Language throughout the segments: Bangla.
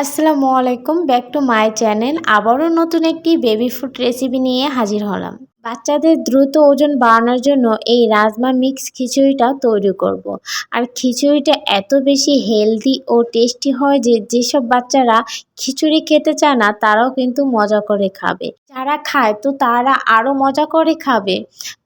আসসালামু আলাইকুম, ব্যাক টু মাই চ্যানেল। আবারও নতুন একটি বেবি ফুড রেসিপি নিয়ে হাজির হলাম। বাচ্চাদের দ্রুত ওজন বাড়ানোর জন্য এই রাজমা মিক্স খিচুড়িটা তৈরি করব। আর খিচুড়িটা এত বেশি হেলদি ও টেস্টি হয় যে যেসব বাচ্চারা খিচুড়ি খেতে চায় না, তারাও কিন্তু মজা করে খাবে। যারা খায়, তো তারা আরও মজা করে খাবে।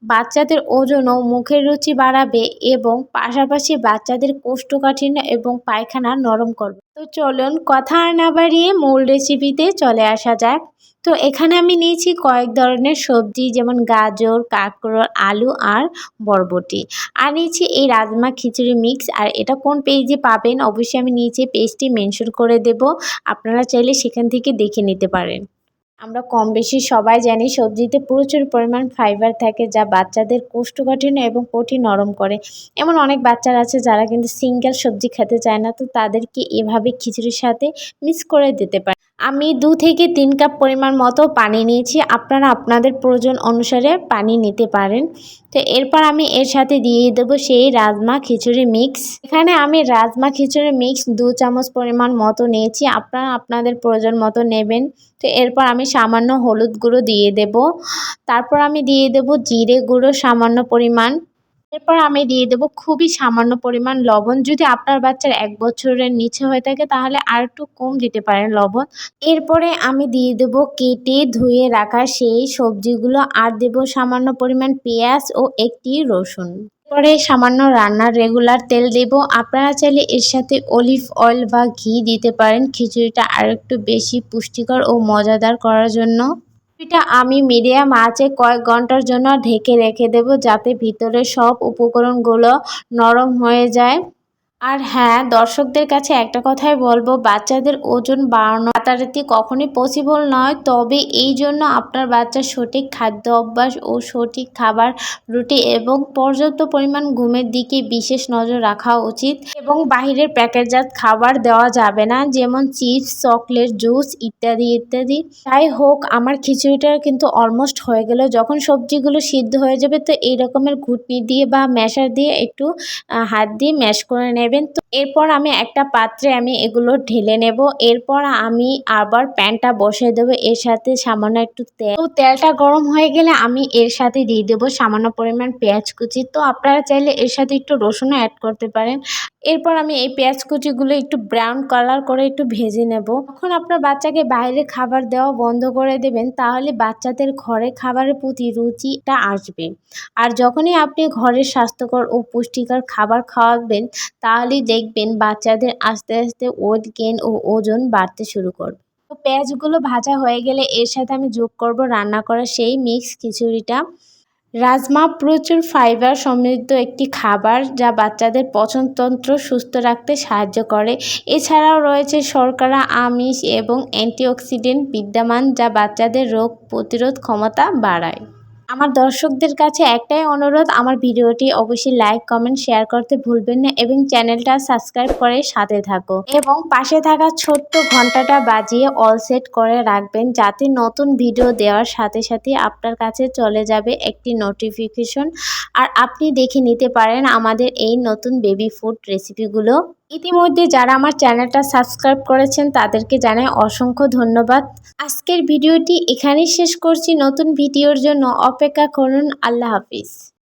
বাচ্চাদের ওজন ও মুখের রুচি বাড়াবে এবং পাশাপাশি বাচ্চাদের কোষ্ঠকাঠিন্য এবং পায়খানা নরম করবে। তো চলুন কথা আর না বাড়িয়ে মূল রেসিপিতে চলে আসা যাক। তো এখানে আমি নিয়েছি কয়েক ধরনের সবজি, যেমন গাজর, কাঁকরোল, আলু আর বরবটি। আর নিয়েছি এই রাজমা খিচুড়ি মিক্স আর এটা কোন পেজে পাবেন? অবশ্যই আমি নিচে পেজটি মেনশন করে দেব। আপনারা চাইলে সেখান থেকে দেখে নিতে পারেন। আমরা কম বেশি সবাই জানি সবজিতে প্রচুর পরিমাণ ফাইবার থাকে যা বাচ্চাদের কোষ্ঠকাঠিন্য এবং কঠিন নরম করে। এমন অনেক বাচ্চারা আছে যারা কিন্তু সিঙ্গেল সবজি খেতে চায় না, তো তাদেরকে এভাবে খিচুড়ির সাথে মিক্স করে দিতে পারে। আমি দু থেকে তিন কাপ পরিমাণ মতো পানি নিয়েছি। আপনারা আপনাদের প্রয়োজন অনুসারে পানি নিতে পারেন। তো এরপর আমি এর সাথে দিয়ে দেবো সেই রাজমা খিচুড়ি মিক্স। এখানে আমি রাজমা খিচুড়ি মিক্স দু চামচ পরিমাণ মতো নিয়েছি। আপনারা আপনাদের প্রয়োজন মতো নেবেন। তো এরপর আমি সামান্য হলুদ গুঁড়ো দিয়ে দেব। তারপর আমি দিয়ে দেব জিরে গুঁড়ো সামান্য পরিমাণ। এরপর আমি দিয়ে দেবো খুবই সামান্য পরিমাণ লবণ। যদি আপনার বাচ্চার এক বছরের নিচে হয়ে থাকে, তাহলে আর একটু কম দিতে পারেন লবণ। এরপরে আমি দিয়ে দেবো কেটে ধুয়ে রাখা সেই সবজিগুলো, আর দেব সামান্য পরিমাণ পেঁয়াজ ও একটি রসুন। পরে সামান্য রান্নার রেগুলার তেল দেব। আপনারা চাইলে এর সাথে অলিভ অয়েল বা ঘি দিতে পারেন। খিচুড়িটা আর একটু বেশি পুষ্টিকর ও মজাদার করার জন্য। এটা আমি মিডিয়াম আঁচে কয়েক ঘণ্টার জন্য ঢেকে রেখে দেব যাতে ভিতরে সব উপকরণগুলো নরম হয়ে যায়। আর হ্যাঁ দর্শকদের কাছে একটা কথাই বলব, বাচ্চাদের ওজন বাড়ানো রাতারাতি কখনই পসিবল নয়। তবে এই জন্য আপনার বাচ্চার সঠিক খাদ্য অভ্যাস ও সঠিক খাবার, রুটি এবং পর্যাপ্ত পরিমাণ ঘুমের দিকে বিশেষ নজর রাখা উচিত এবং বাহিরের প্যাকেটজাত খাবার দেওয়া যাবে না, যেমন চিপস, চকলেট, জুস ইত্যাদি ইত্যাদি। তাই হোক, আমার খিচুড়িটা কিন্তু অলমোস্ট হয়ে গেল। যখন সবজিগুলো সিদ্ধ হয়ে যাবে, তো এই রকমের ঘুটনি দিয়ে বা ম্যাশার দিয়ে একটু হাত দিয়ে ম্যাশ করে নেবে। নেবেন তো এরপর আমি একটা পাত্রে আমি এগুলো ঢেলে নেব। এরপর আমি আবার প্যানটা বসিয়ে দেবো। এর সাথে সামান্য একটু তেল। তো তেলটা গরম হয়ে গেলে আমি এর সাথে দিয়ে দেবো সামান্য পরিমাণ পেঁয়াজ কুচি। তো আপনারা চাইলে এর সাথে একটু রসুনও অ্যাড করতে পারেন। এরপর আমি এই পেঁয়াজ কুচিগুলো একটু ব্রাউন কালার করে একটু ভেজে নেব। তখন আপনার বাচ্চাকে বাইরে খাবার দেওয়া বন্ধ করে দেবেন, তাহলে বাচ্চাদের ঘরে খাবারের প্রতি রুচিটা আসবে। আর যখনই আপনি ঘরের স্বাস্থ্যকর ও পুষ্টিকর খাবার খাওয়াবেন, তাহলেই দেখবেন বাচ্চাদের আস্তে আস্তে ওয়েট গেন ও ওজন বাড়তে শুরু করবে। পেঁয়াজগুলো ভাজা হয়ে গেলে এর সাথে আমি যোগ করব রান্না করা সেই মিক্স খিচুড়িটা। রাজমা প্রচুর ফাইবার সমৃদ্ধ একটি খাবার যা বাচ্চাদের পচনতন্ত্র সুস্থ রাখতে সাহায্য করে। এছাড়াও রয়েছে শর্করা, আমিষ এবং অ্যান্টিঅক্সিডেন্ট বিদ্যমান যা বাচ্চাদের রোগ প্রতিরোধ ক্ষমতা বাড়ায়। আমার দর্শকদের কাছে একটাই অনুরোধ, আমার ভিডিওটি অবশ্যই লাইক কমেন্ট শেয়ার করতে ভুলবেন না এবং চ্যানেলটা সাবস্ক্রাইব করে সাথে থাকো। এবং পাশে থাকা ছোট্ট ঘন্টাটা বাজিয়ে অল সেট করে রাখবেন যাতে নতুন ভিডিও দেওয়ার সাথে সাথে আপনার কাছে চলে যাবে একটি নোটিফিকেশন আর আপনি দেখে নিতে পারেন আমাদের এই নতুন বেবি ফুড রেসিপিগুলো ইতিমধ্যে যারা আমার চ্যানেলটা সাবস্ক্রাইব করেছেন, তাদেরকে জানাই অসংখ্য ধন্যবাদ। আজকের ভিডিওটি এখানেই শেষ করছি। নতুন ভিডিওর জন্য অপেক্ষা করুন। আল্লাহ হাফিজ।